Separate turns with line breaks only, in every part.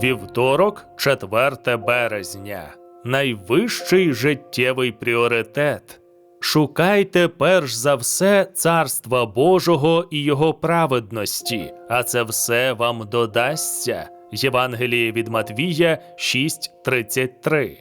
Вівторок, 4 березня. Найвищий життєвий пріоритет. Шукайте перш за все царства Божого і Його праведності, а це все вам додасться. Євангеліє від Матвія 6.33.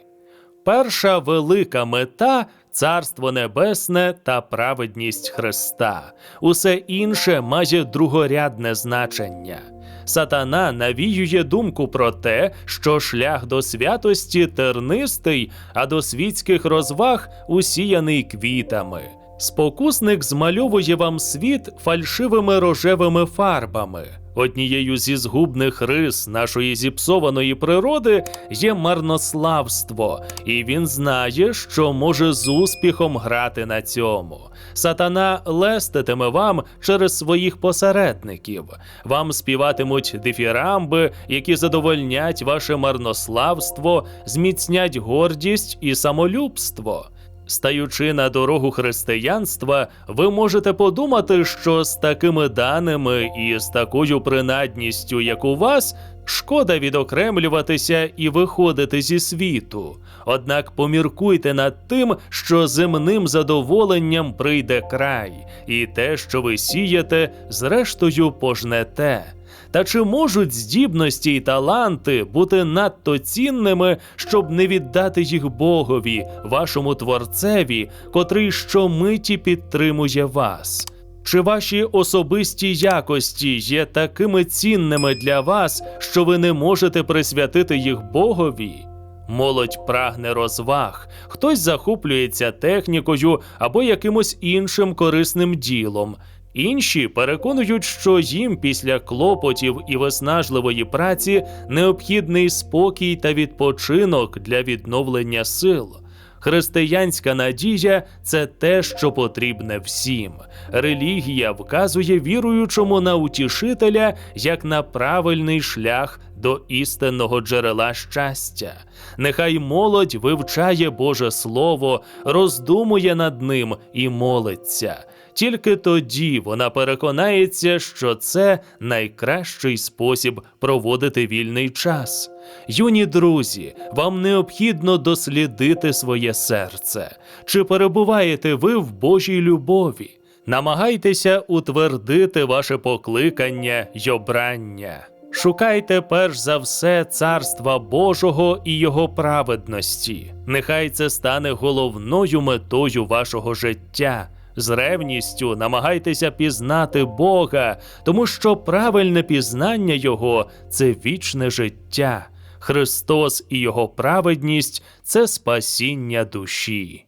Перша велика мета Царство Небесне та праведність Христа. Усе інше має другорядне значення. Сатана навіює думку про те, що шлях до святості тернистий, а до світських розваг усіяний квітами. Спокусник змальовує вам світ фальшивими рожевими фарбами. Однією зі згубних рис нашої зіпсованої природи є марнославство, і він знає, що може з успіхом грати на цьому. Сатана леститиме вам через своїх посередників. Вам співатимуть дифірамби, які задовольнять ваше марнославство, зміцнять гордість і самолюбство. Стаючи на дорогу християнства, ви можете подумати, що з такими даними і з такою принадністю, як у вас, шкода відокремлюватися і виходити зі світу. Однак поміркуйте над тим, що земним задоволенням прийде край, і те, що ви сієте, зрештою пожнете. Та чи можуть здібності й таланти бути надто цінними, щоб не віддати їх Богові, вашому творцеві, котрий щомиті підтримує вас? Чи ваші особисті якості є такими цінними для вас, що ви не можете присвятити їх Богові? Молодь прагне розваг, хтось захоплюється технікою або якимось іншим корисним ділом. Інші переконують, що їм після клопотів і виснажливої праці необхідний спокій та відпочинок для відновлення сил. Християнська надія це те, що потрібне всім. Релігія вказує віруючому на утішителя як на правильний шлях до істинного джерела щастя. Нехай молодь вивчає Боже Слово, роздумує над ним і молиться. Тільки тоді вона переконається, що це найкращий спосіб проводити вільний час. Юні друзі, вам необхідно дослідити своє серце. Чи перебуваєте ви в Божій любові? Намагайтеся утвердити ваше покликання й обрання. Шукайте перш за все царства Божого і Його праведності. Нехай це стане головною метою вашого життя. З ревністю намагайтеся пізнати Бога, тому що правильне пізнання Його це вічне життя. Христос і Його праведність це спасіння душі.